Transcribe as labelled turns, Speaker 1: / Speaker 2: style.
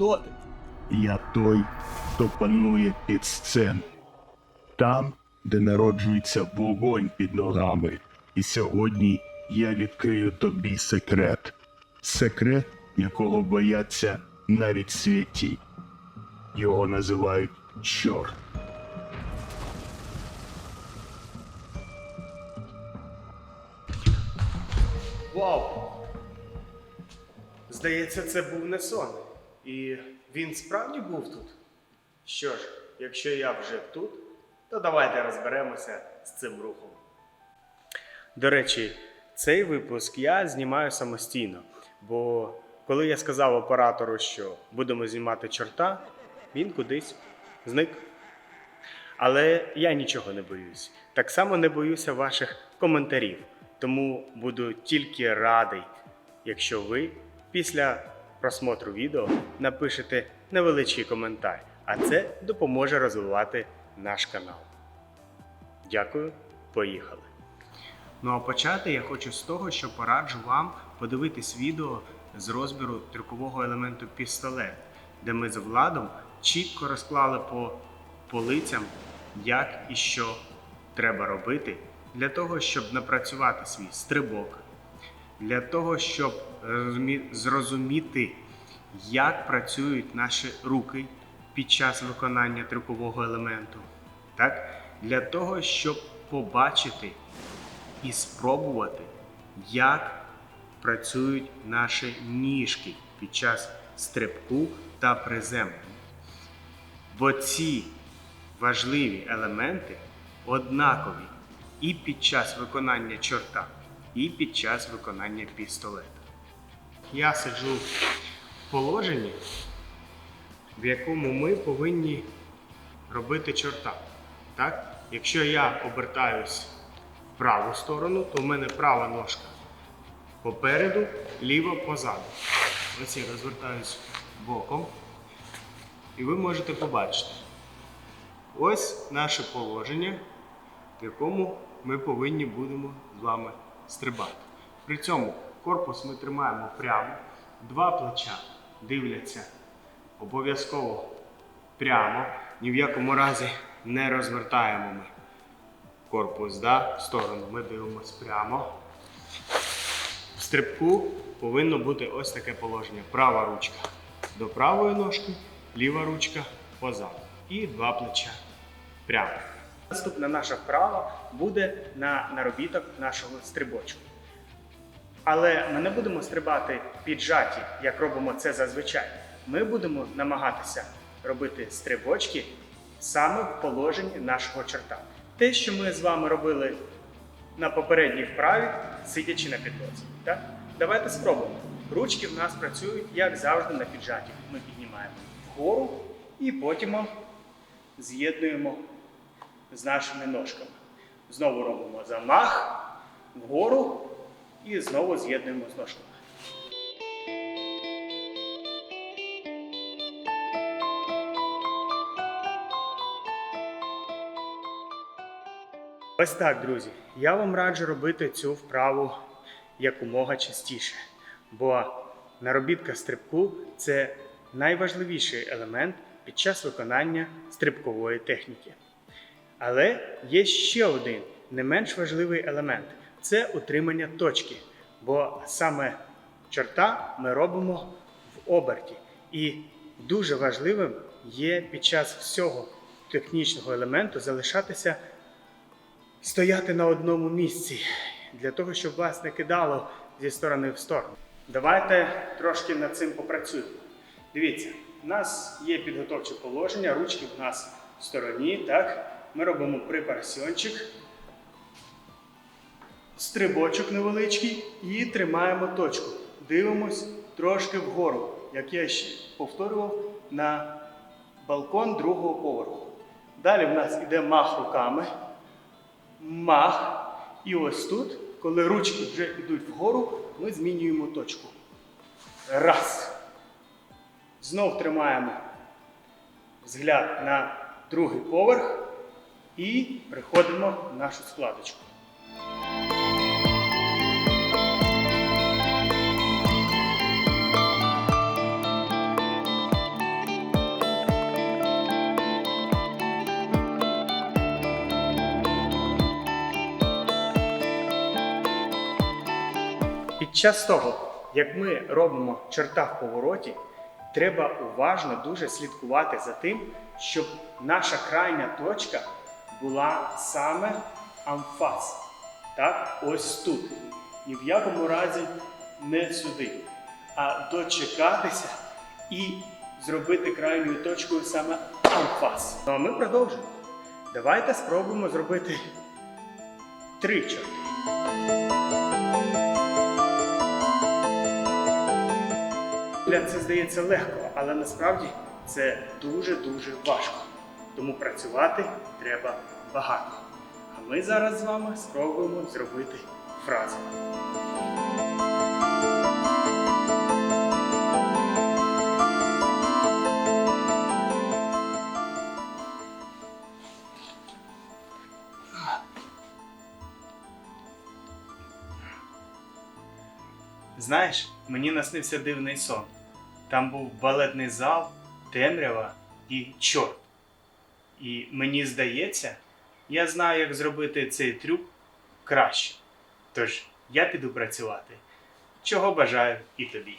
Speaker 1: Хто ти?
Speaker 2: Я той, хто панує під сцен. Там, де народжується вогонь під ногами. І сьогодні я відкрию тобі секрет. Секрет, якого бояться навіть святі. Його називають чорт.
Speaker 3: Вау! Здається, це був не сон. І він справді був тут. Що ж, якщо я вже тут, то давайте розберемося з цим рухом. До речі, цей випуск я знімаю самостійно, бо коли я сказав оператору, що будемо знімати чорта, він кудись зник. Але я нічого не боюсь. Так само не боюся ваших коментарів. Тому буду тільки радий, якщо ви після просмотру відео напишете невеличкий коментар, а це допоможе розвивати наш канал. Дякую, поїхали. Ну а почати я хочу з того, що пораджу вам подивитись відео з розбіру трюкового елементу пістолет, де ми з владом чітко розклали по полицям, як і що треба робити для того, щоб напрацювати свій стрибок, для того, щоб зрозуміти, як працюють наші руки під час виконання трюкового елементу, так? для того, щоб побачити і спробувати, як працюють наші ніжки під час стрибку та приземлення. Бо ці важливі елементи однакові і під час виконання чорта, і під час виконання пістолета. Я сиджу в положенні, в якому ми повинні робити чорта. Так? Якщо я обертаюсь в праву сторону, то в мене права ножка попереду, ліва позаду. Ось я розвертаюсь боком. І ви можете побачити. Ось наше положення, в якому ми повинні будемо з вами стрибати. При цьому корпус ми тримаємо прямо, два плеча дивляться обов'язково прямо, ні в якому разі не розвертаємо ми корпус да, в сторону. Ми дивимося прямо. В стрибку повинно бути ось таке положення. Права ручка до правої ножки, ліва ручка позаду. І два плеча прямо. Наступна наша вправа буде на наробіток нашого стрибочку. Але ми не будемо стрибати піджаті, як робимо це зазвичай. Ми будемо намагатися робити стрибочки саме в положенні нашого чорта. Те, що ми з вами робили на попередній вправі, сидячи на підлозі. Так? Давайте спробуємо. Ручки в нас працюють, як завжди, на піджаті. Ми піднімаємо вгору і потім з'єднуємо з нашими ножками. Знову робимо замах вгору і знову з'єднуємо з ножками. Ось так, друзі. Я вам раджу робити цю вправу якомога частіше, бо наробітка стрибку це найважливіший елемент під час виконання стрибкової техніки. Але є ще один не менш важливий елемент це утримання точки. Бо саме чорта ми робимо в оберті. І дуже важливим є під час всього технічного елементу залишатися стояти на одному місці для того, щоб вас не кидало зі сторони в сторону. Давайте трошки над цим попрацюємо. Дивіться, у нас є підготовче положення, ручки в нас в стороні. Так? Ми робимо припарсіончик, стрибочок невеличкий і тримаємо точку. Дивимось трошки вгору, як я ще повторював, на балкон другого поверху. Далі в нас йде мах руками мах. І ось тут, коли ручки вже йдуть вгору, ми змінюємо точку. Раз. Знов тримаємо взгляд на другий поверх і приходимо в нашу складочку. Під час того, як ми робимо черта в повороті, треба уважно дуже слідкувати за тим, щоб наша крайня точка була саме амфас. Так, ось тут. Ні в якому разі не сюди, а дочекатися і зробити крайньою точкою саме амфас. Ну а ми продовжимо. Давайте спробуємо зробити три чорти. Це здається легко, але насправді це дуже-дуже важко. Тому працювати треба багато. А ми зараз з вами спробуємо зробити фразу. Знаєш, мені наснився дивний сон. Там був балетний зал, темрява і чорт. І мені здається, я знаю, як зробити цей трюк краще. Тож я піду працювати. Чого бажаю і тобі.